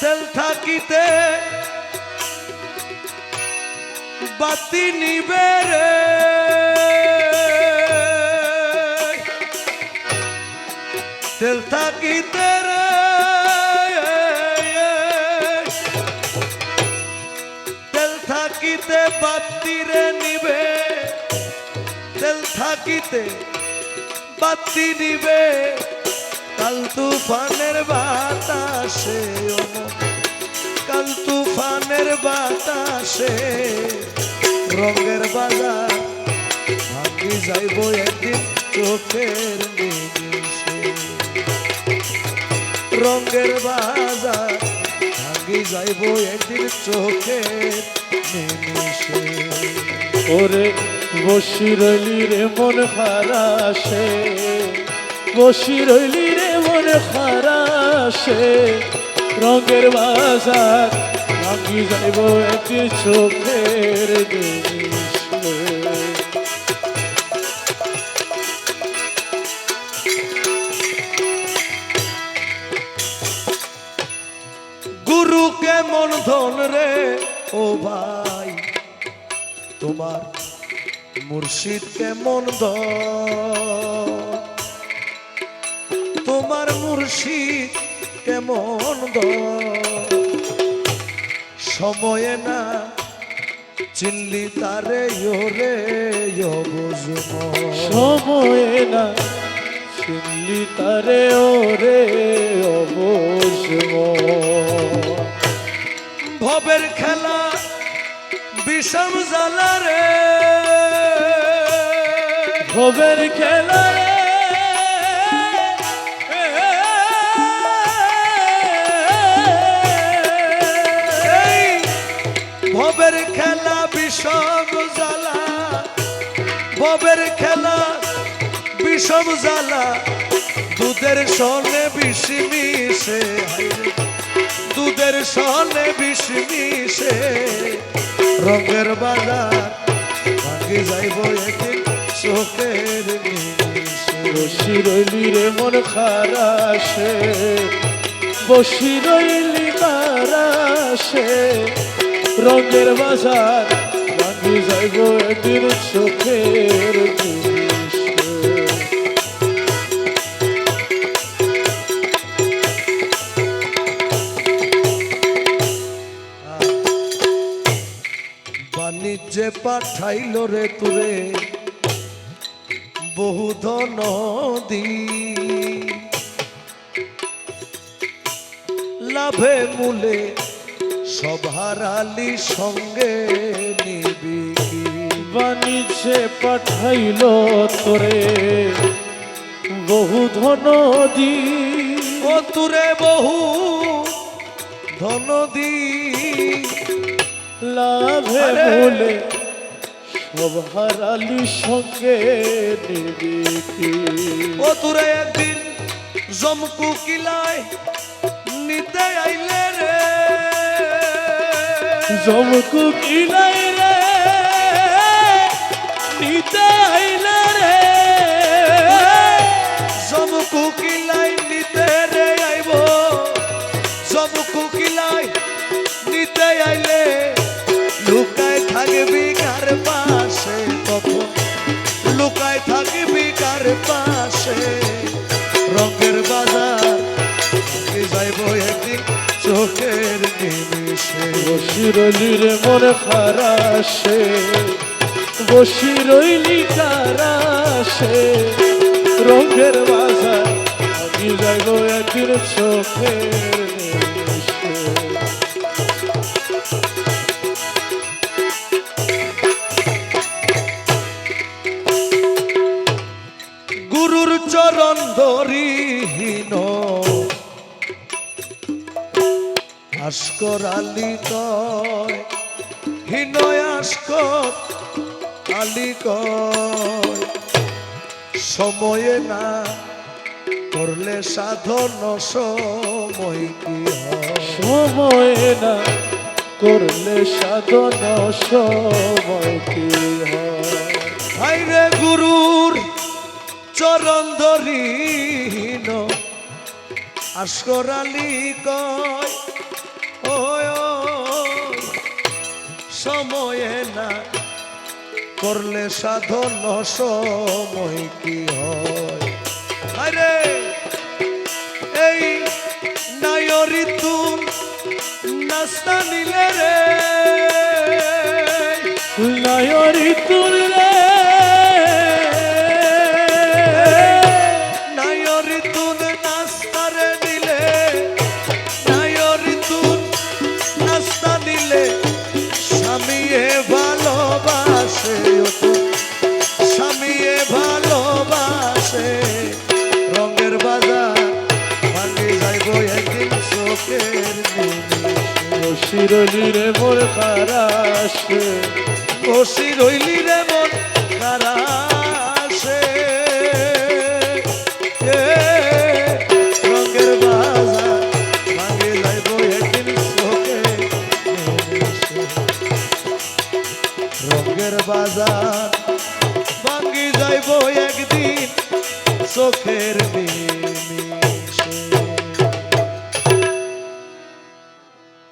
তেল থাকিতে বাতি নিবে রে। তেল থাকিতে রে। তেল থাকিতে বাতি রে নিবে। তেল থাকিতে বাতি নিবে। কাল তুফানের বাতাসে কাল তুফানের বাতাসে, রঙের বাজার ভাঙ্গি যাইব একদিন চোখের রঙের বাজার ভাঙ্গি যাইব একদিন চোখের নিমিষে। ওরে বসি রইলি রে মন খারাসে, বসি রইলি খারাসে রঙের বাজার ভাঙি যাইব একটি চোখের দৃশ্যে গুরুকে মন ধন রে? ও ভাই, তোমার মুর্শিদকে মন ধন? তোমার মুর্শিদ কেমন সময়ে না চিল্লি তারে বুঝব সময়ে না চিনলি তারে ওরে অবশ্য ভবের খেলা বিষম জ্বালা রে। খবর খেলা ভবের খেলা, বিষম জ্বালা, দুধের সনে বিষ মিশে দুধের সনে বিষ মিশে, রঙের বাজার ভাঙি যাইব একদিন চোখের। বসি রইলি রে, মন খারাসে বসি রইলি কারাসে রঙের বাজার ভাঙি যাইব একদিন বাণিজ্যে পাঠাইল রে তুরে, বহু নদী লাভে মূলে সব হারালি সঙ্গে কি? বাণিজ্যে পাঠাইল তোরে বহু ধন দি ও তুরে বহু ধনদী লাভে আরে! বলে সব হারালি সঙ্গে নিবি? ও তুরে একদিন জমকু কিলায় নিতে আইলে রে জমকু কিলাই থাকবি পাশে। রঙের বাজার যাইব একদিন চোখের নিমিষে। বসি রইলি রে মন খারাসে বসি রইলি রঙের বাজার, আমি যাইব একদিন চোখের নিমিষে। ভাস্কর আলী কয় হীনয় আস্কর আলী কয় সময়ে না করলে সাধন সময় কি সময় না করলে সাধন সময় কি হয়? হাইরে গুরুর চরণ ধরিহীন আস্কর আলী কয় সময়ে না করলে সাধন সময় কি হয়? আরে এই ঋতু নাস্তা নিলে রে নিমিষে। শিরলিরে মোর খারাসে বসি রইলি রে মন কারাসে রঙের বাজার ভাঙে যাইব একদিন চোখে রঙের বাজার ভাঙি যাইব একদিন চোখের